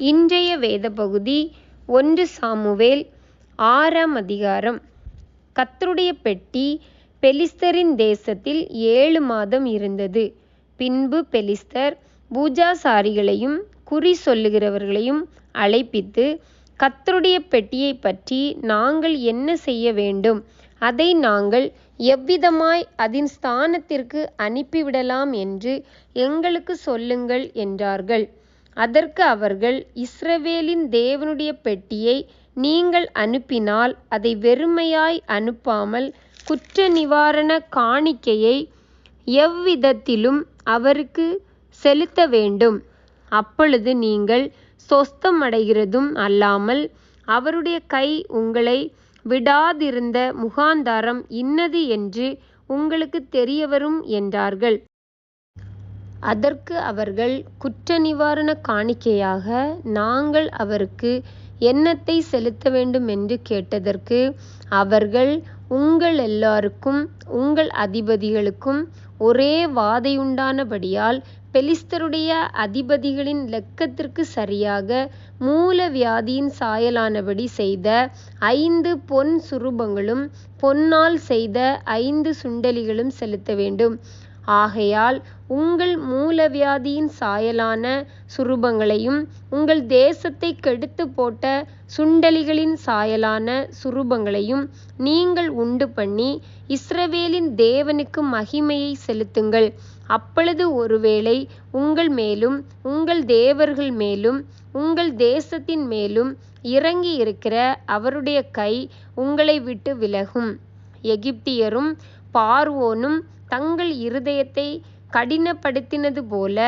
இன்றைய வேத பகுதி ஒன்று சாமுவேல் ஆறாம் அதிகாரம். கத்தருடைய பெட்டி பெலிஸ்தரின் தேசத்தில் ஏழு மாதம் இருந்தது. பின்பு பெலிஸ்தர் பூஜாசாரிகளையும் குறி சொல்லுகிறவர்களையும் அழைப்பித்து கத்தருடைய பெட்டியைப் பற்றி நாங்கள் என்ன செய்ய வேண்டும்? அதை நாங்கள் எவ்விதமாய் அதன் ஸ்தானத்திற்கு அனுப்பிவிடலாம் என்று எங்களுக்கு சொல்லுங்கள் என்றார்கள். அதற்கு அவர்கள் இஸ்ரவேலின் தேவனுடைய பெட்டியை நீங்கள் அனுப்பினால் அதை வெறுமையாய் அனுப்பாமல் குற்ற நிவாரண காணிக்கையை எவ்விதத்திலும் அவருக்கு செலுத்த வேண்டும். அப்பொழுது நீங்கள் சொஸ்தமடைகிறதும் அல்லாமல் அவருடைய கை உங்களை விடாதிருந்த முகாந்தரம் இன்னது என்று உங்களுக்கு தெரியவரும் என்றார்கள். அதற்கு அவர்கள் குற்ற நிவாரண காணிக்கையாக நாங்கள் அவருக்கு என்னத்தை செலுத்த வேண்டும் என்று கேட்டதற்கு அவர்கள் உங்களெல்லாருக்கும் உங்கள் அதிபதிகளுக்கும் ஒரே வாதையுண்டானபடியால் பெலிஸ்தருடைய அதிபதிகளின் லெக்கத்திற்கு சரியாக மூலவியாதியின் சாயலானபடி செய்த ஐந்து பொன் சுரூபங்களும் பொன்னால் செய்த ஐந்து சுண்டெலிகளும் செலுத்த வேண்டும். ஆகையால் உங்கள் மூலவியாதியின் சாயலான சுரூபங்களையும் உங்கள் தேசத்தை கெடுத்து போட்ட சுண்டெலிகளின் சாயலான சுரூபங்களையும் நீங்கள் உண்டுபண்ணி இஸ்ரவேலின் தேவனுக்கு மகிமையை செலுத்துங்கள். அப்பொழுது ஒருவேளை உங்கள் மேலும் உங்கள் தேவர்கள் மேலும் உங்கள் தேசத்தின் மேலும் இறங்கி இருக்கிற அவருடைய கை உங்களை விட்டு விலகும். எகிப்தியரும் பார்வோனும் தங்கள் இருதயத்தை கடினப்படுத்தினது போல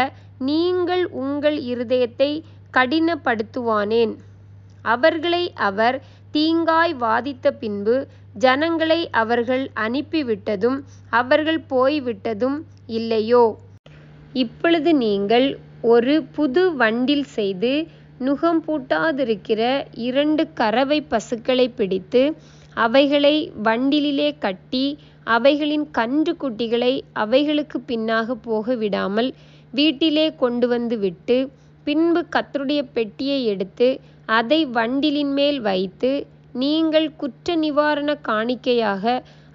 நீங்கள் உங்கள் இருதயத்தை கடினப்படுத்துவானேன். அவர்களை அவர் தீங்காய் வாதித்த பின்பு ஜனங்களை அவர்கள் அனுப்பிவிட்டதும் அவர்கள் போய்விட்டதும் இல்லையோ? இப்பொழுது நீங்கள் ஒரு புது வண்டில் செய்து நுகம்பூட்டாதிருக்கிற இரண்டு கறவை பசுக்களை பிடித்து அவைகளை வண்டிலிலே கட்டி அவைகளின் கன்றுக்குட்டிகளை அவைகளுக்குப் பின்னாகப் போக விடாமல் வீட்டிலே கொண்டுவந்து விட்டு பின்பு கர்த்தருடைய பெட்டியை எடுத்து அதை வண்டிலின்மேல் வைத்து நீங்கள் குற்ற நிவாரண காணிக்கையாக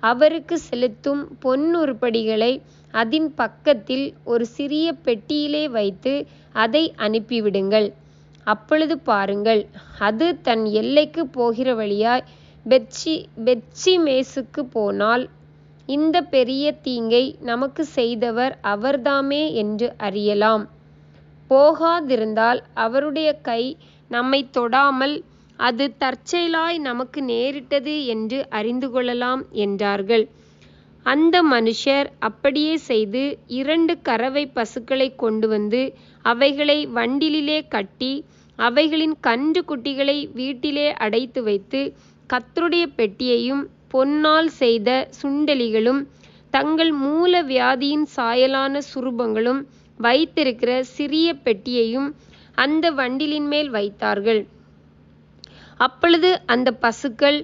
அவருக்குச் செலுத்தும் பொன் உருப்படிகளை அதின் பக்கத்தில் ஒரு சிறிய பெட்டியிலே வைத்து அதை அனுப்பிவிடுங்கள். அப்பொழுது பாருங்கள் அது தன் எல்லைக்குப் போகிற வழியாய் பெத்ஷி பெத்ஷிமேசுக்குப் போனால் இந்த பெரிய தீங்கை நமக்கு செய்தவர் அவர்தாமே என்று அறியலாம். போகாதிருந்தால் அவருடைய கை நம்மை தொடாமல் அது தற்செயலாய் நமக்கு நேரிட்டது என்று அறிந்து கொள்ளலாம் என்றார்கள். அந்த மனுஷர் அப்படியே செய்து இரண்டு கறவைப் பசுக்களைக் கொண்டுவந்து அவைகளை வண்டிலிலே கட்டி அவைகளின் கன்று குட்டிகளை வீட்டிலே அடைத்து வைத்து கத்தருடைய பெட்டியையும் பொன்னால் செய்த சுண்டெலிகளும் தங்கள் மூல வியாதியின் சாயலான சுரூபங்களும் வைத்திருக்கிற சிறிய பெட்டியையும் அந்த வண்டிலின் மேல் வைத்தார்கள். அப்பொழுது அந்த பசுக்கள்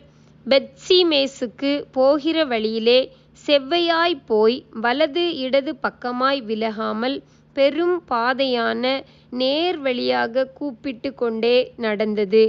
பெத்ஷிமேசுக்குப் போகிற வழியிலே செவ்வையாய் போய் வலது இடது பக்கமாய் விலகாமல் பெரும் பாதையான நேர் வழியாக கூப்பிட்டு கொண்டே நடந்தது.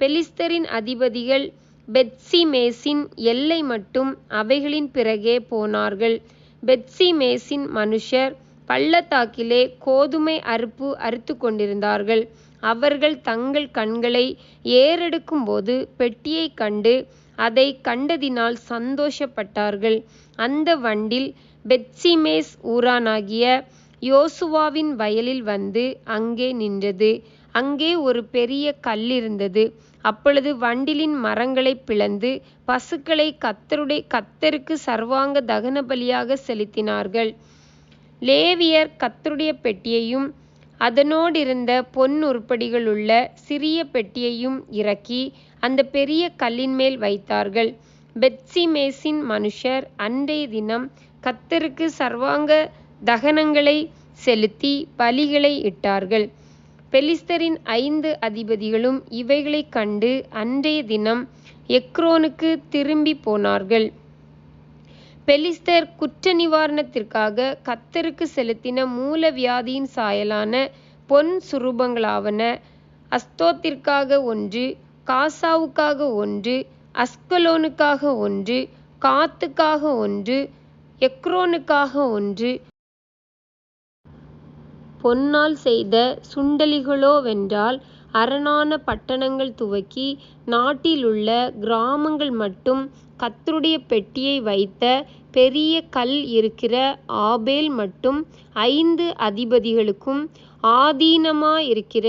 பெலிஸ்தரின் அதிபதிகள் பெத்ஷிமேசின் எல்லை மட்டும் அவைகளின் பிறகே போனார்கள். பெத்ஷிமேசின் மனுஷர் பள்ளத்தாக்கிலே கோதுமை அறுப்பு அறுத்து கொண்டிருந்தார்கள். அவர்கள் தங்கள் கண்களை ஏறெடுக்கும்போது பெட்டியைக் கண்டு அதை கண்டதினால் சந்தோஷப்பட்டார்கள். அந்த வண்டில் பெத்ஷிமேஸ் ஊரானாகிய யோசுவாவின் வயலில் வந்து அங்கே நின்றது. அங்கே ஒரு பெரிய கல்லிருந்தது அப்பொழுது வண்டிலின் மரங்களைப் பிளந்து பசுக்களை கத்தருடைய கத்தருக்கு சர்வாங்க தகன பலியாக செலுத்தினார்கள். லேவியர் கத்தருடைய பெட்டியையும் அதனோடிருந்த பொன் உருப்படிகளுள்ள சிறிய பெட்டியையும் இறக்கி அந்த பெரிய கல்லின் மேல் வைத்தார்கள். பெத்ஷிமேசின் மனுஷர் அன்றைய தினம் கத்தருக்கு சர்வாங்க தகனங்களை செலுத்தி பலிகளை இட்டார்கள். பெலிஸ்தரின் ஐந்து அதிபதிகளும் இவைகளைக் கண்டு அன்றைய தினம் எக்ரோனுக்கு திரும்பிப் போனார்கள். பெலிஸ்தர் குற்ற நிவாரணத்திற்காக கத்தருக்கு செலுத்தின மூலவியாதியின் சாயலான பொன் சுரூபங்களாவன அஸ்தோத்திற்காக ஒன்று காசாவுக்காக ஒன்று அஸ்கலோனுக்காக ஒன்று காத்துக்காக ஒன்று எக்ரோனுக்காக ஒன்று பொன்னால் செய்த சுண்டலிகளோவென்றால் அரணான பட்டணங்கள் துவக்கி நாட்டிலுள்ள கிராமங்கள் மட்டும் கர்த்தருடைய பெட்டியை வைத்த பெரிய கல் இருக்கிற ஆபேல் மட்டும் ஐந்து அதிபதிகளுக்கும் ஆதீனமாயிருக்கிற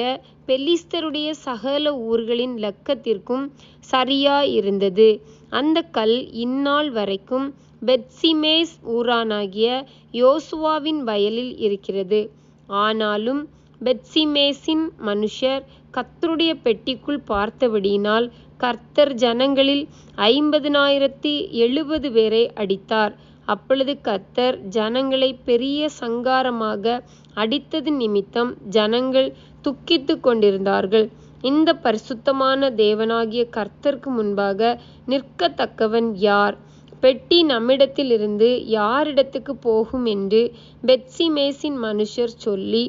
பெலிஸ்தருடைய சகல ஊர்களின் லக்கத்திற்கும் சரியாயிருந்தது. அந்தக் கல் இந்நாள் வரைக்கும் பெத்சிமேஸ் ஊரானாகிய யோசுவாவின் வயலில் இருக்கிறது. ஆனாலும் பெத்சிமேசின் மனுஷர் கர்த்தருடைய பெட்டிக்குள் பார்த்தபடியினால் கர்த்தர் ஜனங்களில் ஐம்பதினாயிரத்து எழுபது பேரை அடித்தார். அப்பொழுது கர்த்தர் ஜனங்களை பெரிய சங்காரமாக அடித்தது நிமித்தம் ஜனங்கள் துக்கித்து கொண்டிருந்தார்கள். இந்த பரிசுத்தமான தேவனாகிய கர்த்தருக்கு முன்பாக நிற்கத்தக்கவன் யார்? பெட்டி நம்மிடத்திலிருந்து யாரிடத்துக்குப் போகும் என்று பெத்சிமேசின் மனுஷர் சொல்லி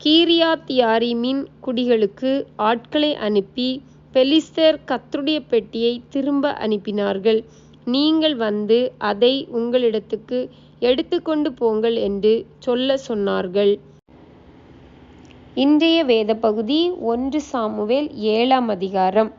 கீரியாத்யாரீமின் குடிகளுக்கு ஆட்களை அனுப்பி பெலிஸ்தர் கர்த்தருடைய பெட்டியைத் திரும்ப அனுப்பினார்கள். நீங்கள் வந்து அதை உங்களிடத்துக்கு எடுத்துக்கொண்டு போங்கள் என்று சொல்லச் சொன்னார்கள். இன்றைய வேதபகுதி ஒன்று சாமுவேல் ஏழாம் அதிகாரம்.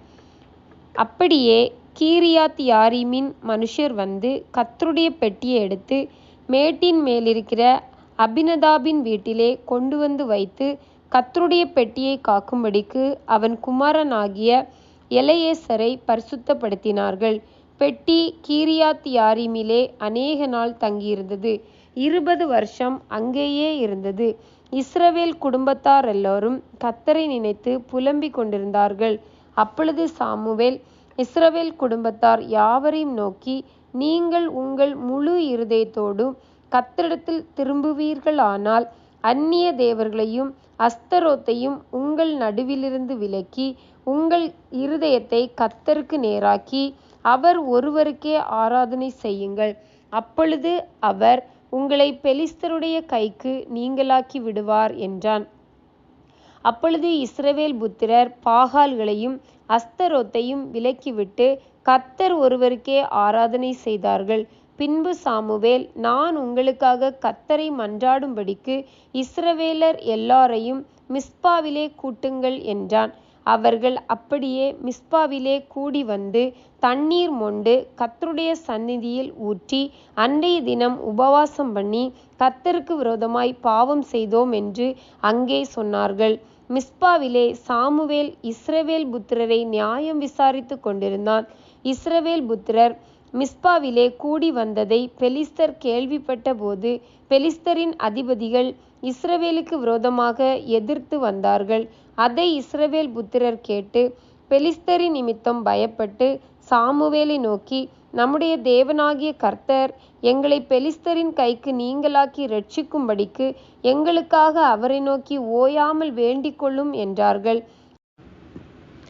அப்படியே கீரியாத் யாரிமின் மனுஷர் வந்து கர்த்தருடைய பெட்டியை எடுத்து மேட்டின் மேலிருக்கிற அபினதாபின் வீட்டிலே கொண்டு வந்து வைத்து கர்த்தருடைய பெட்டியை காக்கும்படிக்கு அவன் குமாரனாகிய எலையேசரை பரிசுத்தப்படுத்தினார்கள். பெட்டி கீரியாத் யாரிமிலே அநேக நாள் தங்கியிருந்தது. இருபது வருஷம் அங்கேயே இருந்தது. இஸ்ரவேல் குடும்பத்தார் எல்லோரும் கத்தரை நினைத்து புலம்பிக் கொண்டிருந்தார்கள். அப்பொழுது சாமுவேல் இஸ்ரவேல் குடும்பத்தார் யாவரையும் நோக்கி நீங்கள் உங்கள் முழு இருதயத்தோடும் கத்திடத்தில் திரும்புவீர்களானால் அந்நிய தேவர்களையும் அஸ்தரோத்தையும் உங்கள் நடுவிலிருந்து விலக்கி உங்கள் இருதயத்தை கத்தருக்கு நேராக்கி அவர் ஒருவருக்கே ஆராதனை செய்யுங்கள். அப்பொழுது அவர் உங்களை பெலிஸ்தருடைய கைக்கு நீங்களாக்கி விடுவார் என்றான். அப்பொழுது இஸ்ரவேல் புத்திரர் பாகால்களையும் அஸ்தரோத்தையும் விலக்கிவிட்டு கத்தர் ஒருவருக்கே ஆராதனை செய்தார்கள். பின்பு சாமுவேல் நான் உங்களுக்காக கத்தரை மன்றாடும்படிக்கு இஸ்ரவேலர் எல்லாரையும் மிஸ்பாவிலே கூட்டுங்கள் என்றான். அவர்கள் அப்படியே மிஸ்பாவிலே கூடி வந்து தண்ணீர் மொண்டு கத்தருடைய சந்நிதியில் ஊற்றி அன்றைய தினம் உபவாசம் பண்ணி கத்தருக்கு விரோதமாய் பாவம் செய்தோம் என்று அங்கே சொன்னார்கள். மிஸ்பாவிலே சாமுவேல் இஸ்ரவேல் புத்திரரை நியாயம் விசாரித்து கொண்டிருந்தான். இஸ்ரவேல் புத்திரர் மிஸ்பாவிலே கூடி வந்ததை பெலிஸ்தர் கேள்விப்பட்ட போது பெலிஸ்தரின் அதிபதிகள் இஸ்ரவேலுக்கு விரோதமாக எதிர்த்து வந்தார்கள். அதை இஸ்ரவேல் புத்திரர் கேட்டு பெலிஸ்தரின் நிமித்தம் பயப்பட்டு சாமுவேலை நோக்கி நம்முடைய தேவனாகிய கர்த்தர் எங்களை பெலிஸ்தரின் கைக்கு நீங்களாக்கி ரட்சிக்கும்படிக்கு எங்களுக்காக அவரை நோக்கி ஓயாமல் வேண்டிக்கொள்ளும் என்றார்கள்.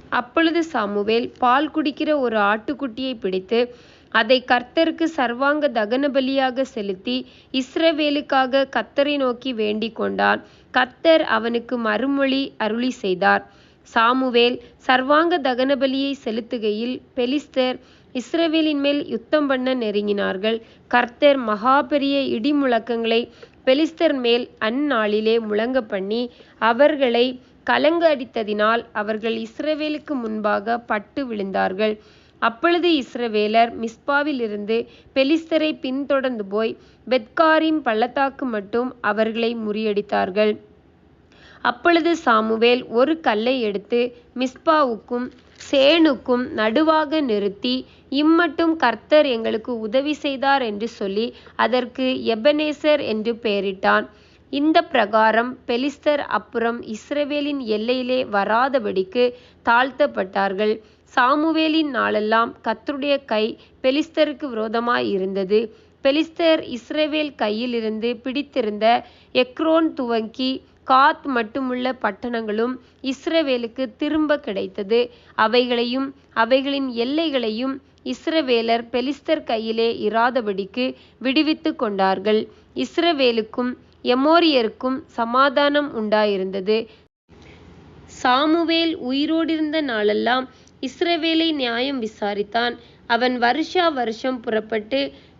அப்பொழுது சாமுவேல் பால் குடிக்கிற ஒரு ஆட்டுக்குட்டியை பிடித்து அதை கர்த்தருக்கு சர்வாங்க தகன பலியாக செலுத்தி இஸ்ரவேலுக்காக கர்த்தரை நோக்கி வேண்டிக்கொண்டான். கர்த்தர் அவனுக்கு மறுமொழி அருளி செய்தார் சாமுவேல் சர்வாங்க தகனபலியை செலுத்துகையில் பெலிஸ்தர் இஸ்ரேவேலின் மேல் யுத்தம் பண்ண நெருங்கினார்கள். கர்த்தர் மகா பெரிய பெலிஸ்தர் மேல் அந்நாளிலே முழங்கப்பண்ணி அவர்களை கலங்க அடித்ததினால் அவர்கள் இஸ்ரவேலுக்கு முன்பாக பட்டு விழுந்தார்கள். அப்பொழுது இஸ்ரவேலர் மிஸ்பாவிலிருந்து பெலிஸ்தரை பின்தொடர்ந்து போய் பெத்காரின் பள்ளத்தாக்கு மட்டும் அவர்களை முறியடித்தார்கள். அப்பொழுது சாமுவேல் ஒரு கல்லை எடுத்து மிஸ்பாவுக்கும் சேனுக்கும் நடுவாக நிறுத்தி இம்மட்டும் கர்த்தர் எங்களுக்கு உதவி செய்தார் என்று சொல்லி அதற்கு எபெனேசர் என்று பெயரிட்டான். இந்த பிரகாரம் பெலிஸ்தர் அப்புறம் இஸ்ரவேலின் எல்லையிலே வராதபடிக்கு தாழ்த்தப்பட்டார்கள். சாமுவேலின் நாளெல்லாம் கத்தருடைய கை பெலிஸ்தருக்கு விரோதமாய் இருந்தது பெலிஸ்தர் இஸ்ரேவேல் கையிலிருந்து பிடித்திருந்த எக்ரோன் துவங்கி காத் மட்டுமுள்ள பட்டணங்களும் இஸ்ரவேலுக்கு திரும்ப கிடைத்தது. அவைகளையும் அவைகளின் எல்லைகளையும் இஸ்ரவேலர் பெலிஸ்தர் கையிலே இராதபடிக்கு விடுவித்துக் கொண்டார்கள். இஸ்ரவேலுக்கும் எமோரியருக்கும் சமாதானம் உண்டாயிருந்தது. சாமுவேல் உயிரோடிருந்த நாளெல்லாம் இஸ்ரவேலை நியாயம் விசாரித்தான். அவன் வருஷா வருஷம் புறப்பட்டு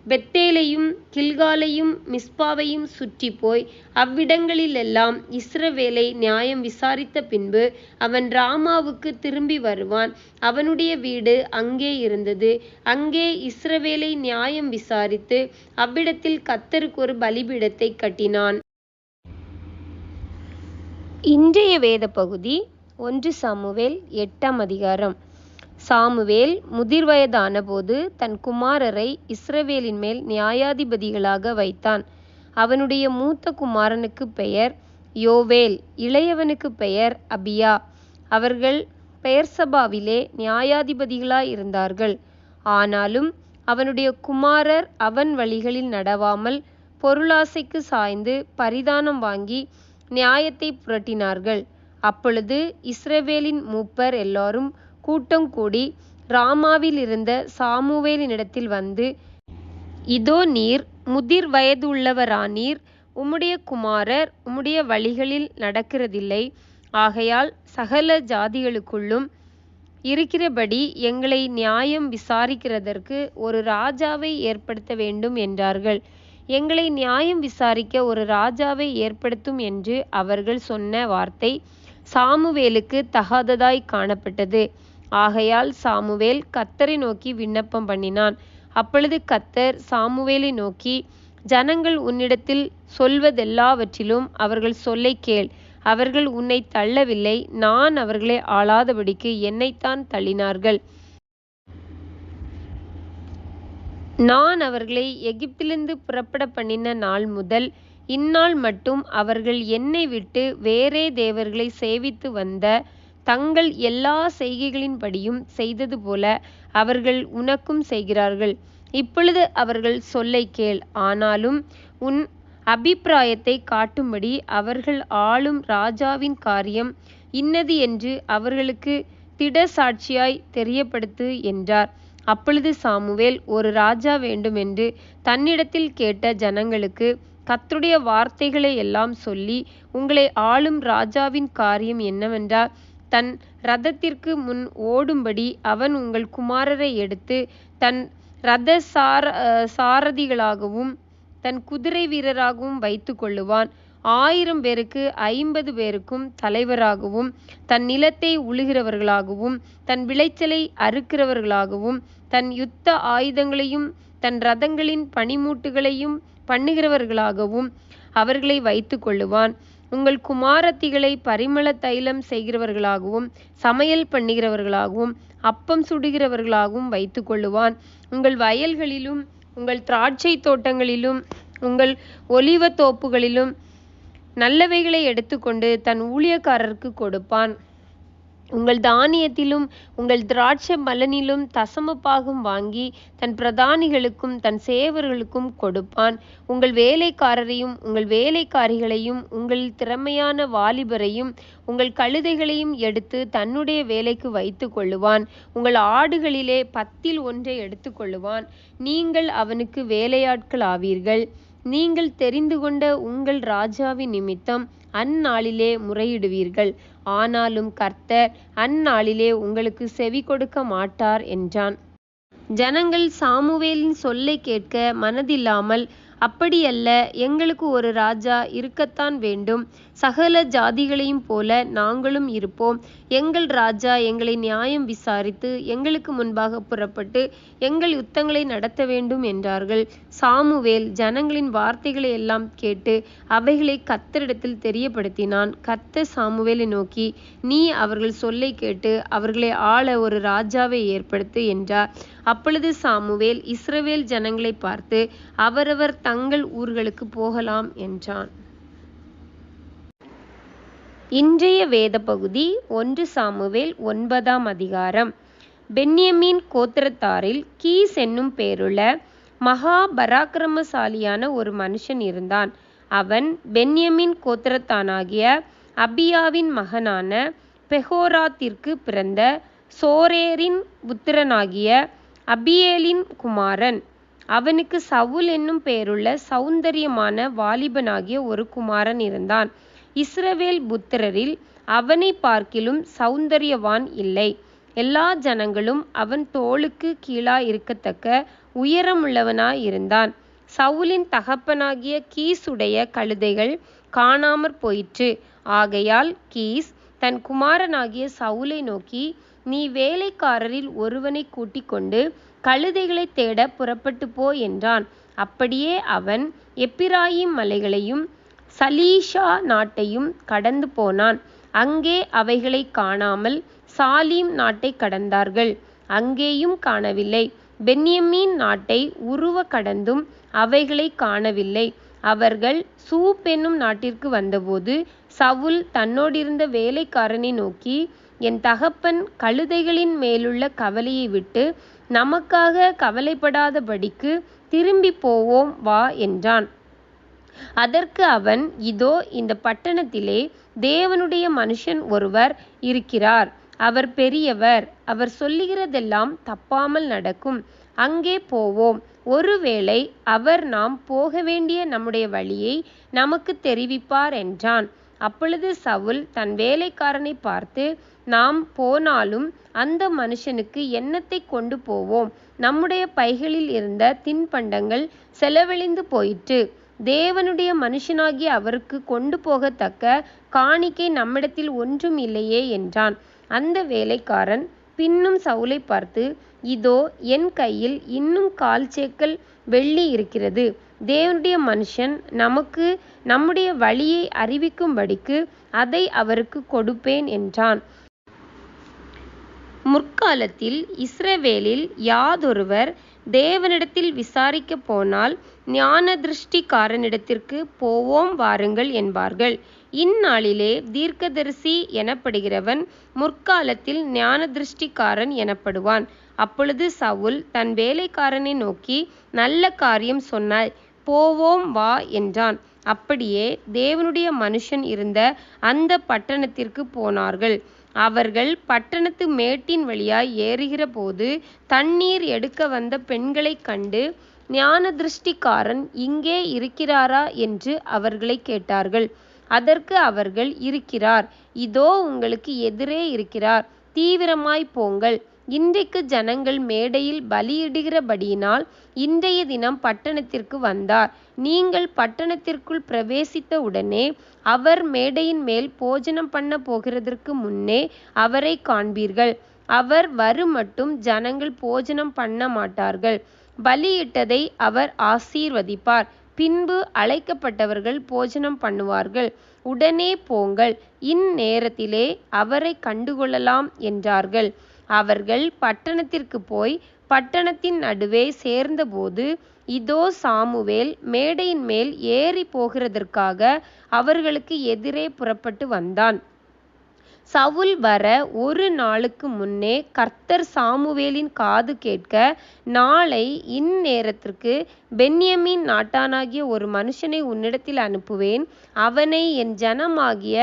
பெத்தேலையும் கில்காலையும் மிஸ்பாவையும் சுற்றிப் போய் அவ்விடங்களிலெல்லாம் இஸ்ரவேலை நியாயம் விசாரித்த பின்பு அவன் ராமாவுக்குத் திரும்பி வருவான். அவனுடைய வீடு அங்கே இருந்தது. அங்கே இஸ்ரவேலை நியாயம் விசாரித்து அவ்விடத்தில் கத்தருக்கு ஒரு பலிபீடத்தை கட்டினான். இன்றைய வேத பகுதி ஒன்று சாமுவேல் எட்டாம் அதிகாரம். சாமுவேல் முதிர்வயதானபோது தன் குமாரரை இஸ்ரவேலின் மேல் நியாயாதிபதிகளாக வைத்தான். அவனுடைய மூத்த குமாரனுக்கு பெயர் யோவேல் இளையவனுக்கு பெயர் அபியா. அவர்கள் பெயர்சபாவிலே நியாயாதிபதிகளாயிருந்தார்கள். ஆனாலும் அவனுடைய குமாரர் அவன் வழிகளில் நடவாமல் பொருளாசைக்கு சாய்ந்து பரிதானம் வாங்கி நியாயத்தை புரட்டினார்கள். அப்பொழுது இஸ்ரவேலின் மூப்பர் எல்லாரும் கூட்டங்கூடி ராமாவிலிருந்த சாமுவேலினிடத்தில் வந்து இதோ நீர் முதிர் வயதுள்ளவரானீர். உம்முடைய குமாரர் உம்முடைய வழிகளில் நடக்கிறதில்லை. ஆகையால் சகல ஜாதிகளுக்குள்ளும் இருக்கிறபடி எங்களை நியாயம் விசாரிக்கிறதற்கு ஒரு ராஜாவை ஏற்படுத்த வேண்டும் என்றார்கள். எங்களை நியாயம் விசாரிக்க ஒரு ராஜாவை ஏற்படுத்தும் என்று அவர்கள் சொன்ன வார்த்தை சாமுவேலுக்கு தகாததாய் காணப்பட்டது. ஆகையால் சாமுவேல் கத்தரை நோக்கி விண்ணப்பம் பண்ணினான். அப்பொழுது கத்தர் சாமுவேலை நோக்கி ஜனங்கள் உன்னிடத்தில் சொல்வதெல்லாவற்றிலும் அவர்கள் சொல்லை கேள். அவர்கள் உன்னை தள்ளவில்லை நான் அவர்களை ஆளாதபடிக்கு என்னைத்தான் தள்ளினார்கள். நான் அவர்களை எகிப்திலிருந்து புறப்பட பண்ணின நாள் முதல் இந்நாள் மட்டும் அவர்கள் என்னை விட்டு வேறே தேவர்களை சேவித்து வந்த தங்கள் எல்லா செய்கைகளின்படியும் செய்தது போல அவர்கள் உனக்கும் செய்கிறார்கள். இப்பொழுது அவர்கள் சொல்லை கேள். ஆனாலும் உன் அபிப்பிராயத்தை காட்டும்படி அவர்கள் ஆளும் ராஜாவின் காரியம் இன்னது என்று அவர்களுக்கு திட சாட்சியாய் தெரியப்படுத்து என்றார். அப்பொழுது சாமுவேல் ஒரு ராஜா வேண்டுமென்று தன்னிடத்தில் கேட்ட ஜனங்களுக்கு கத்துடைய வார்த்தைகளை எல்லாம் சொல்லி உங்களை ஆளும் ராஜாவின் காரியம் என்னவென்றால் தன் இரதத்திற்கு முன் ஓடும்படி அவன் உங்கள் குமாரரை எடுத்து தன் இரதச் சாரதிகளாகவும் தன் குதிரை வீரராகவும் வைத்து கொள்ளுவான். ஆயிரம் பேருக்கு ஐம்பது பேருக்கும் தலைவராகவும் தன் நிலத்தை உழுகிறவர்களாகவும் தன் விளைச்சலை அறுக்கிறவர்களாகவும் தன் யுத்த ஆயுதங்களையும் தன் ரதங்களின் பனிமூட்டுகளையும் பண்ணுகிறவர்களாகவும் அவர்களை வைத்து கொள்ளுவான். உங்கள் குமாரத்திகளை பரிமள தைலம் செய்கிறவர்களாகவும் சமையல் பண்ணுகிறவர்களாகவும் அப்பம் சுடுகிறவர்களாகவும் வைத்து கொள்ளுவான். உங்கள் வயல்களிலும் உங்கள் திராட்சைத் தோட்டங்களிலும் உங்கள் ஒலிவ தோப்புகளிலும் நல்லவைகளை எடுத்துக்கொண்டு தன் ஊழியக்காரருக்கு கொடுப்பான். உங்கள் தானியத்திலும் உங்கள் திராட்சை பலனிலும் தசமப்பாகம் வாங்கி தன் பிரதானிகளுக்கும் தன் சேவர்களுக்கும் கொடுப்பான். உங்கள் வேலைக்காரரையும் உங்கள் வேலைக்காரிகளையும் உங்கள் திறமையான வாலிபரையும் உங்கள் கழுதைகளையும் எடுத்து தன்னுடைய வேலைக்கு வைத்து கொள்ளுவான். உங்கள் ஆடுகளிலே பத்தில் ஒன்றை எடுத்து கொள்ளுவான். நீங்கள் அவனுக்கு வேலையாட்கள் ஆவீர்கள் நீங்கள் தெரிந்து கொண்ட உங்கள் ராஜாவின் நிமித்தம் அந்நாளிலே முறையிடுவீர்கள். ஆனாலும் கர்த்தர் அந்நாளிலே உங்களுக்கு செவி கொடுக்க மாட்டார் என்றான். ஜனங்கள் சாமுவேலின் சொல்லை கேட்க மனதில்லாமல் அப்படியல்ல எங்களுக்கு ஒரு ராஜா இருக்கத்தான் வேண்டும். சகல ஜாதிகளையும் போல நாங்களும் இருப்போம். எங்கள் ராஜா எங்களை நியாயம் விசாரித்து எங்களுக்கு முன்பாக புறப்பட்டு எங்கள் யுத்தங்களை நடத்த வேண்டும் என்றார்கள். சாமுவேல் ஜனங்களின் வார்த்தைகளையெல்லாம் கேட்டு அவைகளை கத்தரிடத்தில் தெரியப்படுத்தினான். கத்த சாமுவேலை நோக்கி நீ அவர்கள் சொல்லை கேட்டு அவர்களை ஆள ஒரு ராஜாவை ஏற்படுத்து என்றார். அப்பொழுது சாமுவேல் இஸ்ரவேல் ஜனங்களைப் பார்த்து அவரவர் தங்கள் ஊர்களுக்குப் போகலாம் என்றான். இன்றைய வேத பகுதி ஒன்று சாமுவேல் ஒன்பதாம் அதிகாரம். பென்யமீன் கோத்திரத்தாரில் கீஸ் என்னும் பேருள்ள மகா பராக்கிரமசாலியான ஒரு மனுஷன் இருந்தான். அவன் பென்யமின் கோத்திரத்தானாகிய அபியாவின் மகனான பெஹோராத்திற்கு பிறந்த சோரேரின் புத்திரனாகிய அபியேலின் குமாரன். அவனுக்கு சவுல் என்னும் பெயருள்ள சௌந்தரியமான வாலிபனாகிய ஒரு குமாரன் இருந்தான். இஸ்ரவேல் புத்திரரில் அவனை பார்க்கிலும் சௌந்தரியவான் இல்லை. எல்லா ஜனங்களும் அவன் தோளுக்கு கீழா இருக்கத்தக்க உயரமுள்ளவனாயிருந்தான். சவுலின் தகப்பனாகிய கீசுடைய கழுதைகள் காணாமற் போயிற்று. ஆகையால் கீஸ் தன் குமாரனாகிய சவுலை நோக்கி நீ வேலைக்காரரில் ஒருவனைக் கூட்டிக்கொண்டு தேட புறப்பட்டு போ என்றான். அப்படியே அவன் எப்பிராயிம் மலைகளையும் சலீஷா நாட்டையும் கடந்து போனான். அங்கே அவைகளை காணாமல் சாலீம் நாட்டைக் கடந்தார்கள். அங்கேயும் காணவில்லை. பென்யமீன் நாட்டை உருவக் கடந்தும் அவைகளை காணவில்லை. அவர்கள் சூப் என்னும் நாட்டிற்கு வந்தபோது சவுல் தன்னோடிருந்த வேலைக்காரனை நோக்கி என் தகப்பன் கழுதைகளின் மேலுள்ள கவலையை விட்டு நமக்காக கவலைப்படாதபடிக்கு திரும்பிப் போவோம் வா என்றான். அதற்கு அவன் இதோ இந்த பட்டணத்திலே தேவனுடைய மனுஷன் ஒருவர் இருக்கிறார். அவர் பெரியவர். அவர் சொல்லுகிறதெல்லாம் தப்பாமல் நடக்கும். அங்கே போவோம். ஒருவேளை அவர் நாம் போக வேண்டிய நம்முடைய வழியை நமக்கு தெரிவிப்பார் என்றான். அப்பொழுது சவுல் தன் வேலைக்காரனை பார்த்து நாம் போனாலும் அந்த மனுஷனுக்கு எண்ணத்தை கொண்டு போவோம்? நம்முடைய பைகளில் இருந்த தின்பண்டங்கள் செலவழிந்து போயிற்று. தேவனுடைய மனுஷனாகிய அவருக்கு கொண்டு போகத்தக்க காணிக்கை நம்மிடத்தில் ஒன்றும் இல்லையே என்றான். அந்த வேலைக்காரன் பின்னும் சவுலை பார்த்து இதோ என் கையில் இன்னும் கால் சேக்கல் வெள்ளி இருக்கிறது. தேவனுடைய மனுஷன் நமக்கு நம்முடைய வழியை அறிவிக்கும்படிக்கு அதை அவருக்கு கொடுப்பேன் என்றான். முற்காலத்தில் இஸ்ரவேலில் யாதொருவர் தேவனிடத்தில் விசாரிக்கப் போனால் ஞான திருஷ்டிக்காரனிடத்திற்கு போவோம் வாருங்கள் என்பார்கள். இந்நாளிலே தீர்க்கதரிசி எனப்படுகிறவன் முற்காலத்தில் ஞானதிருஷ்டிக்காரன் எனப்படுவான். அப்பொழுது சவுல் தன் வேலைக்காரனை நோக்கி நல்ல காரியம் சொன்னாய். போவோம் வா என்றான். அப்படியே தேவனுடைய மனுஷன் இருந்த அந்தப் பட்டணத்திற்குப் போனார்கள். அவர்கள் பட்டணத்து மேட்டின் வழியாய் ஏறுகிறபோது தண்ணீர் எடுக்க வந்த பெண்களைக் கண்டு ஞான திருஷ்டிக்காரன் இங்கே இருக்கிறாரா என்று அவர்களை கேட்டார்கள். அதற்கு அவர்கள் இருக்கிறார். இதோ உங்களுக்கு எதிரே இருக்கிறார். தீவிரமாய் போங்கள். இன்றைக்கு ஜனங்கள் மேடையில் பலியிடுகிறபடியினால் இன்றைய தினம் பட்டணத்திற்கு வந்தார். நீங்கள் பட்டணத்திற்குள் பிரவேசித்த உடனே அவர் மேடையின் மேல் போஜனம் பண்ண போகிறதற்கு முன்னே அவரை காண்பீர்கள். அவர் வருமட்டும் ஜனங்கள் போஜனம் பண்ண மாட்டார்கள் பலியிட்டதை அவர் ஆசீர்வதிப்பார். பின்பு அழைக்கப்பட்டவர்கள் போஜனம் பண்ணுவார்கள். உடனே போங்கள். இந்நேரத்திலே அவரை கண்டுகொள்ளலாம் என்றார்கள். அவர்கள் பட்டணத்திற்கு போய் பட்டணத்தின் நடுவே சேர்ந்தபோது இதோ சாமுவேல் மேடையின் மேல் ஏறிப் போகிறதற்காக அவர்களுக்கு எதிரே புறப்பட்டு வந்தான். சவுல் வர ஒரு நாளுக்கு முன்னே கர்த்தர் சாமுவேலின் காது கேட்க நாளை இந்நேரத்திற்கு பென்யமின் நாட்டானாகிய ஒரு மனுஷனை உன்னிடத்தில் அனுப்புவேன். அவனை என் ஜனமாகிய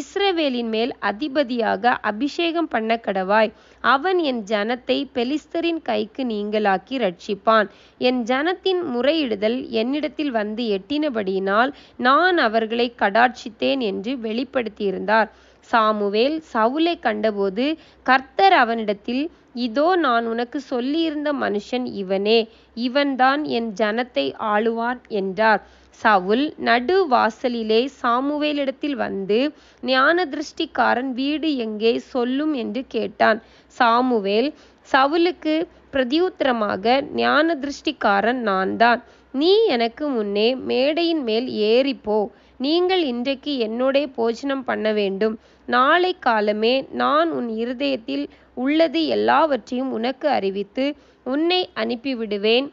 இஸ்ரவேலின் மேல் அதிபதியாக அபிஷேகம் பண்ண கடவாய் அவன் என் ஜனத்தை பெலிஸ்தரின் கைக்கு நீங்களாக்கி ரட்சிப்பான் என் ஜனத்தின் முறையிடுதல் என்னிடத்தில் வந்து எட்டினபடியினால் நான் அவர்களை கடாட்சித்தேன் என்று வெளிப்படுத்தியிருந்தார். சாமுவேல் சவுலை கண்டபோது கர்த்தர் அவனிடத்தில் இதோ நான் உனக்கு சொல்லியிருந்த மனுஷன் இவனே. இவன்தான் என் ஜனத்தை ஆளுவான் என்றார். சவுல் நடு வாசலிலே சாமுவேலிடத்தில் வந்து ஞான திருஷ்டிக்காரன் வீடு எங்கே? சொல்லும் என்று கேட்டான். சாமுவேல் சவுலுக்கு பிரதியுத்தரமாக ஞான திருஷ்டிக்காரன் நான் நான்தான். நீ எனக்கு முன்னே மேடையின் மேல் ஏறிப்போ. நீங்கள் இன்றைக்கு என்னோடே போஜனம் பண்ண வேண்டும் நாளை காலமே நான் உன் இருதயத்தில் உள்ளது எல்லாவற்றையும் உனக்கு அறிவித்து உன்னை அனுப்பிவிடுவேன்.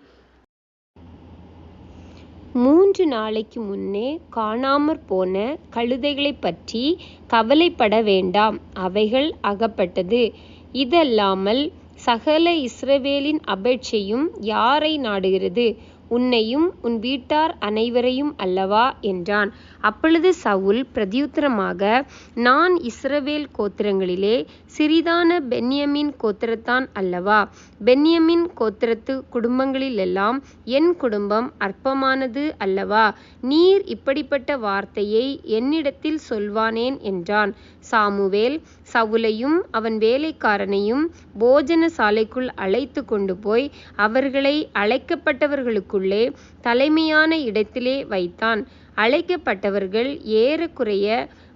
மூன்று நாளைக்கு முன்னே காணாமற் போன கழுதைகளை கழுதைகளைப்பற்றிக் கவலைப்பட வேண்டாம். அவைகள் அகப்பட்டது. இதல்லாமல் சகல இஸ்ரவேலின் அபேட்சையும் யாரை நாடுகிறது? உன்னையும் உன் வீட்டார் அனைவரையும் அல்லவா? என்றான். அப்பொழுது சவுல் பிரதியுத்தரமாக நான் இஸ்ரவேல் கோத்திரங்களிலே சிறிதான பென்யமின் கோத்திரத்தான் அல்லவா? பென்யமின் கோத்திரத்து குடும்பங்களிலெல்லாம் என் குடும்பம் அற்பமானது அல்லவா? நீர் இப்படிப்பட்ட வார்த்தையை என்னிடத்தில் சொல்வானேன்? என்றான். சாமுவேல் சவுலையும் அவன் வேலைக்காரனையும் போஜன சாலைக்குள் அழைத்து கொண்டு போய் அவர்களை அழைக்கப்பட்டவர்களுக்குள்ளே தலைமையான இடத்திலே வைத்தான். அழைக்கப்பட்டவர்கள் ஏறக்குறைய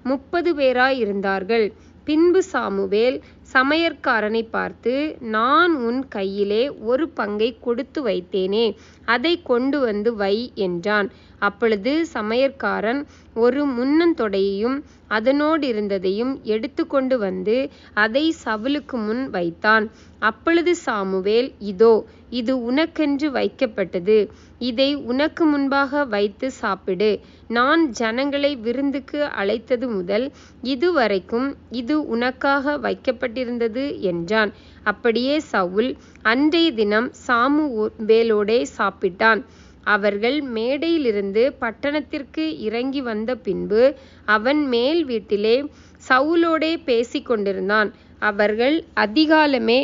முப்பது பேராயிருந்தார்கள். பின்பு சாமுவேல் சமையற்காரனை பார்த்து நான் உன் கையிலே ஒரு பங்கை கொடுத்து வைத்தேனே அதை கொண்டு வந்து வை என்றான். அப்பொழுது சமையற்காரன் ஒரு முன்னந்தொடையையும் அதனோடிருந்ததையும் எடுத்து கொண்டு வந்து அதை சவுலுக்கு முன் வைத்தான். அப்பொழுது சாமுவேல் இதோ இது உனக்கென்று வைக்கப்பட்டது. இதை உனக்கு முன்பாக வைத்து சாப்பிடு. நான் ஜனங்களை விருந்துக்கு அழைத்தது முதல் இதுவரைக்கும் இது உனக்காக வைக்கப்பட்டிருந்தது என்றான். அப்படியே சவுல் அன்றைய தினம் சாமு வேலோடே சாப்பிட்டான். அவர்கள் மேடையிலிருந்து பட்டணத்திற்கு இறங்கி வந்த பின்பு அவன் மேல் வீட்டிலே சவுலோடே பேசிக் கொண்டிருந்தான். அவர்கள் அதிகாலமே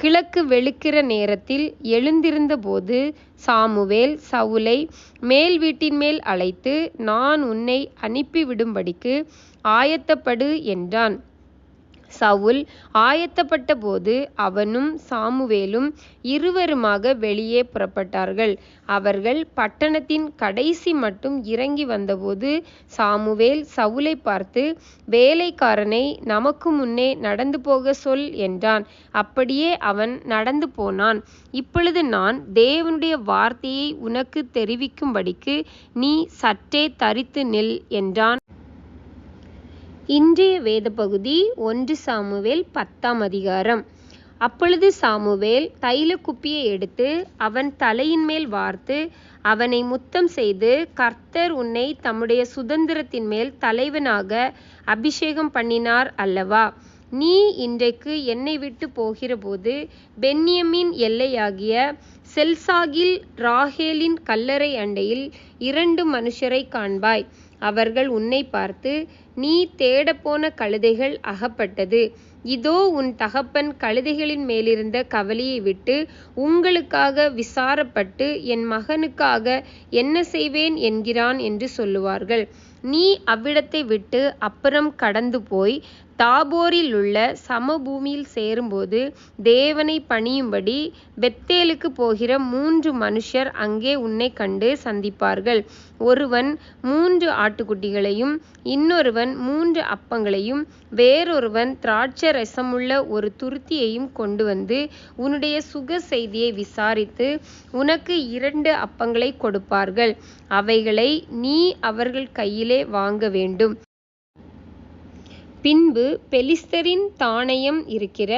கிழக்கு வெளுக்கிற நேரத்தில் எழுந்திருந்தபோது சாமுவேல் சவுலை மேல் வீட்டின் மேல் அழைத்து நான் உன்னை அனுப்பிவிடும்படிக்கு ஆயத்தப்படு என்றான். சவுல் ஆயத்தப்பட்டபோது அவனும் சாமுவேலும் இருவருமாக வெளியே புறப்பட்டார்கள். அவர்கள் பட்டணத்தின் கடைசி மட்டும் இறங்கி வந்தபோது சாமுவேல் சவுலை பார்த்து வேலைக்காரனை நமக்கு முன்னே நடந்து போக சொல் என்றான். அப்படியே அவன் நடந்து போனான். இப்பொழுது நான் தேவனுடைய வார்த்தையை உனக்கு தெரிவிக்கும்படிக்கு நீ சற்றே தரித்து நில் என்றான். இன்றைய வேத பகுதி ஒன்று சாமுவேல் பத்தாம் அதிகாரம். அப்பொழுது சாமுவேல் தைல குப்பியை எடுத்து அவன் தலையின் மேல் வார்த்து அவனை முத்தம் செய்து கர்த்தர் உன்னை தம்முடைய சுதந்திரத்தின் மேல் தலைவனாக அபிஷேகம் பண்ணினார் அல்லவா? நீ இன்றைக்கு என்னை விட்டு போகிறபோது பென்யமின் எல்லையாகிய செல்சாகில் ராகேலின் கல்லறை அண்டையில் இரண்டு மனுஷரை காண்பாய். அவர்கள் உன்னை பார்த்து நீ தேடப்போன கழுதைகள் அகப்பட்டது. இதோ உன் தகப்பன் கழுதைகளின் மேலிருந்த கவலையை விட்டு உங்களுக்காக விசாரப்பட்டு என் மகனுக்காக என்ன செய்வேன் என்கிறான் என்று சொல்லுவார்கள். நீ அவ்விடத்தை விட்டு அப்புறம் கடந்து போய் தாபோரில் உள்ள சமபூமியில் சேரும்போது தேவனை பணியும்படி பெத்தேலுக்கு போகிற மூன்று மனுஷர் அங்கே உன்னை கண்டு சந்திப்பார்கள். ஒருவன் மூன்று ஆட்டுக்குட்டிகளையும் இன்னொருவன் மூன்று அப்பங்களையும் வேறொருவன் திராட்சை ரசமுள்ள ஒரு துருத்தியையும் கொண்டு வந்து உன்னுடைய சுக செய்தியை விசாரித்து உனக்கு இரண்டு அப்பங்களை கொடுப்பார்கள். அவைகளை நீ அவர்கள் கையிலே வாங்க வேண்டும். பின்பு பெலிஸ்தரின் தானயம் இருக்கிற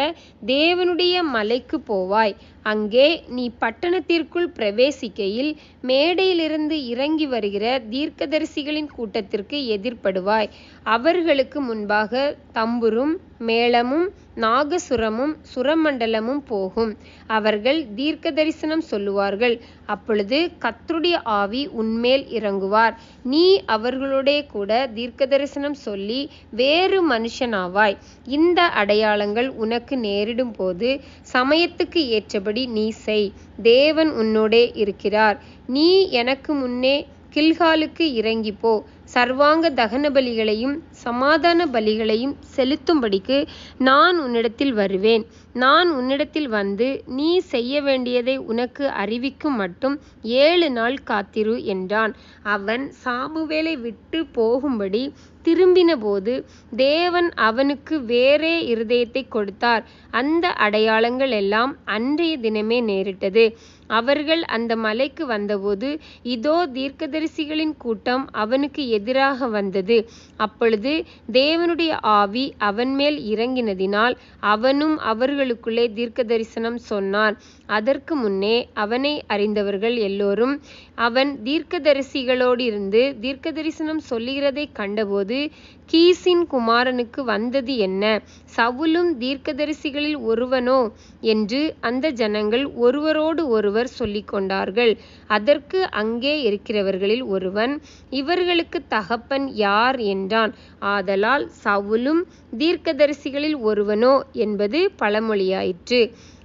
தேவனுடைய மலைக்கு போவாய். அங்கே நீ பட்டணத்திற்குள் பிரவேசிக்கையில் மேடையிலிருந்து இறங்கி வருகிற தீர்க்கதரிசிகளின் கூட்டத்திற்கு எதிர்ப்படுவாய் அவர்களுக்கு முன்பாக தம்புரும் மேளமும் நாகசுரமும் சுரமண்டலமும் போகும். அவர்கள் தீர்க்க தரிசனம் சொல்லுவார்கள். அப்பொழுது கர்த்தருடைய ஆவி உன்மேல் இறங்குவார். நீ அவர்களுடைய கூட தீர்க்க தரிசனம் சொல்லி வேறு மனுஷனாவாய். இந்த அடையாளங்கள் உனக்கு நேரிடும் போது சமயத்துக்கு ஏற்றபடி நீ செய். தேவன் உன்னோடே இருக்கிறார். நீ எனக்கு முன்னே கில்காலுக்கு இறங்கி போ. சர்வாங்க தகன பலிகளையும் சமாதான பலிகளையும் செலுத்தும்படிக்கு நான் உன்னிடத்தில் வருவேன். நான் உன்னிடத்தில் வந்து நீ செய்ய வேண்டியதை உனக்கு அறிவிக்கும் மட்டும் ஏழு நாள் காத்திரு என்றான். அவன் சாமுவேலை விட்டு போகும்படி திரும்பினபோது தேவன் அவனுக்கு வேறே இருதயத்தை கொடுத்தார். அந்த அடையாளங்கள் எல்லாம் அன்றைய தினமே நேரிட்டது. அவர்கள் அந்த மலைக்கு வந்தபோது இதோ தீர்க்கதரிசிகளின் கூட்டம் அவனுக்கு எதிராக வந்தது. அப்பொழுது தேவனுடைய ஆவி அவன் மேல் இறங்கினதினால் அவனும் அவர்களுக்குள்ளே தீர்க்க தரிசனம் சொன்னான். அதற்கு முன்னே அவனை அறிந்தவர்கள் எல்லோரும் அவன் தீர்க்கதரிசிகளோடு இருந்து தீர்க்க தரிசனம் சொல்லுகிறதை கண்டபோது கீசின் குமாரனுக்கு வந்தது என்ன? சவுலும் தீர்க்கதரிசிகளில் ஒருவனோ? என்று அந்த ஜனங்கள் ஒருவரோடு ஒருவர் சொல்லிக் கொண்டார்கள். அதற்கு அங்கே இருக்கிறவர்களில் ஒருவன் இவர்களுக்கு தகப்பன் யார்? என்றான். ஆதலால் சவுலும் தீர்க்கதரிசிகளில் ஒருவனோ? என்பது பழமொழியாயிற்று.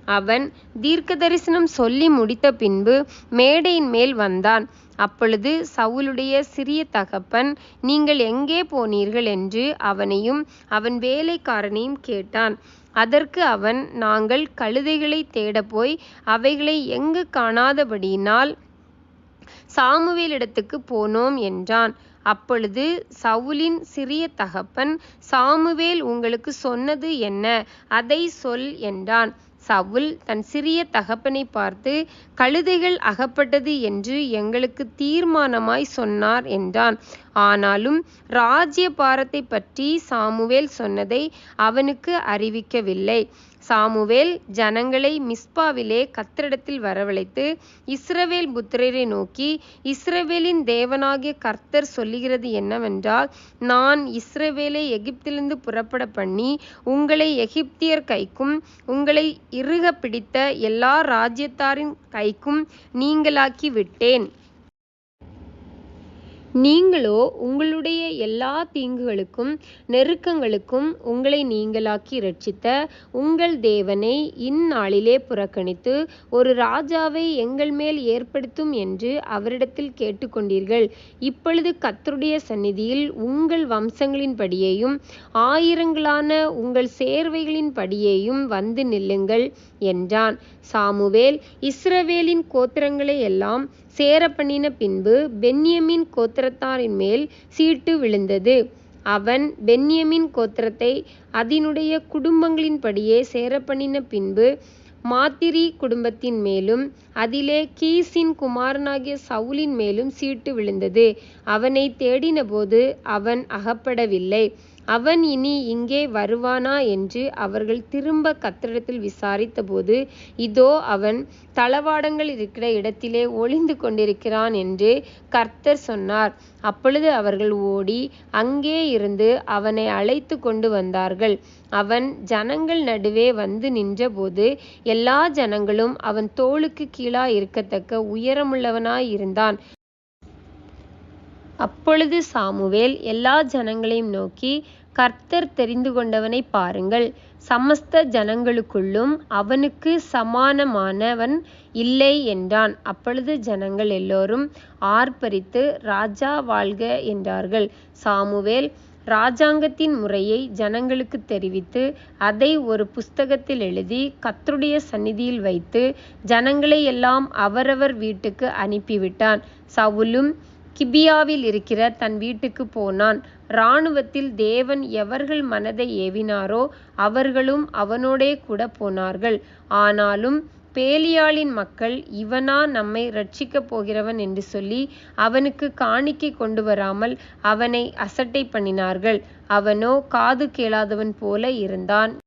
அவன் தீர்க்கதரிசனம் சொல்லி முடித்த பின்பு மேடையின் மேல் வந்தான். அப்பொழுது சவுலுடைய சிறிய தகப்பன் நீங்கள் எங்கே போனீர்கள் என்று அவனையும் அவன் வேலைக்காரனையும் கேட்டான். அதற்கு அவன் நாங்கள் கழுதைகளைத் தேடப்போய் அவைகளை எங்கு காணாதபடியினால் சாமுவேலிடத்துக்கு போனோம் என்றான். அப்பொழுது சவுலின் சிறிய தகப்பன் சாமுவேல் உங்களுக்கு சொன்னது என்ன? அதை சொல் என்றான். சவுல் தன் சிறிய தகப்பனை பார்த்து கழுதைகள் அகப்பட்டது என்று எங்களுக்கு தீர்மானமாய் சொன்னார் என்றான். ஆனாலும் ராஜ்ய பாரத்தை பற்றி சாமுவேல் சொன்னதை அவனுக்கு அறிவிக்கவில்லை. சாமுவேல் ஜனங்களை மிஸ்பாவிலே கத்தரிடத்தில் வரவழைத்து இஸ்ரவேல் புத்திரரை நோக்கி இஸ்ரவேலின் தேவனாகிய கர்த்தர் சொல்லுகிறது என்னவென்றால் நான் இஸ்ரவேலை எகிப்திலிருந்து புறப்பட பண்ணி உங்களை எகிப்தியர் கைக்கும் உங்களை இறுக பிடித்த எல்லா ராஜ்யத்தாரின் கைக்கும் நீங்களாக்கி விட்டேன். நீங்களோ உங்களுடைய எல்லா தீங்குகளுக்கும் நெருக்கங்களுக்கும் உங்களை நீங்களாக்கி இரட்சித்த உங்கள் தேவனை இந்நாளிலே புறக்கணித்து ஒரு ராஜாவை எங்கள் மேல் ஏற்படுத்தும் என்று அவரிடத்தில் கேட்டுக்கொண்டீர்கள். இப்பொழுது கத்தருடைய சந்நிதியில் உங்கள் வம்சங்களின்படியையும் ஆயிரங்களான உங்கள் சேர்வைகளின்படியேயும் வந்து நில்லுங்கள் என்றான். சாமுவேல் இஸ்ரவேலின் கோத்திரங்களை எல்லாம் சேரப்பண்ணின பின்பு பென்யமீன் கோத்திரத்தாரின்மேல் சீட்டு விழுந்தது. அவன் பென்யமீன் கோத்திரத்தை அதினுடைய குடும்பங்களின்படியே சேரப்பண்ணின பின்பு மாத்திரி குடும்பத்தின் மேலும் அதிலே கீசின் குமாரனாகிய சவுலின் மேலும் சீட்டு விழுந்தது. அவனைத் தேடினபோது அவன் அகப்படவில்லை. அவன் இனி இங்கே வருவானா என்று அவர்கள் திரும்பக் கர்த்தரிடத்தில் விசாரித்தபோது இதோ அவன் தளவாடங்கள் இருக்கிற இடத்திலே ஒளிந்து கொண்டிருக்கிறான் என்று கர்த்தர் சொன்னார். அப்பொழுது அவர்கள் ஓடி அங்கே இருந்து அவனை அழைத்து கொண்டு வந்தார்கள். அவன் ஜனங்கள் நடுவே வந்து நின்றபோது எல்லா ஜனங்களும் அவன் தோளுக்குக் கீழாயிருக்கத்தக்க உயரமுள்ளவனாய் இருந்தான். அப்பொழுது சாமுவேல் எல்லா ஜனங்களையும் நோக்கி கர்த்தர் தெரிந்து கொண்டவனை பாருங்கள் சமஸ்த ஜனங்களுக்குள்ளும் அவனுக்கு சமானமானவன் இல்லை என்றான். அப்பொழுது ஜனங்கள் எல்லோரும் ஆர்ப்பரித்து ராஜா வாழ்க என்றார்கள். சாமுவேல் ராஜாங்கத்தின் முறையை ஜனங்களுக்கு தெரிவித்து அதை ஒரு புஸ்தகத்தில் எழுதி கத்தருடைய சந்நிதியில் வைத்து ஜனங்களை எல்லாம் அவரவர் வீட்டுக்கு அனுப்பிவிட்டான். சவுலும் கிபியாவில் இருக்கிற தன் வீட்டுக்குப் போனான். இராணுவத்தில் தேவன் எவர்கள் மனதை ஏவினாரோ அவர்களும் அவனோடே கூட போனார்கள். ஆனாலும் பேலியாளின் மக்கள் இவனா நம்மை ரட்சிக்கப் போகிறவன் என்று சொல்லி அவனுக்கு காணிக்கை கொண்டு வராமல் அவனை அசட்டை பண்ணினார்கள். அவனோ காது கேளாதவன் போல இருந்தான்.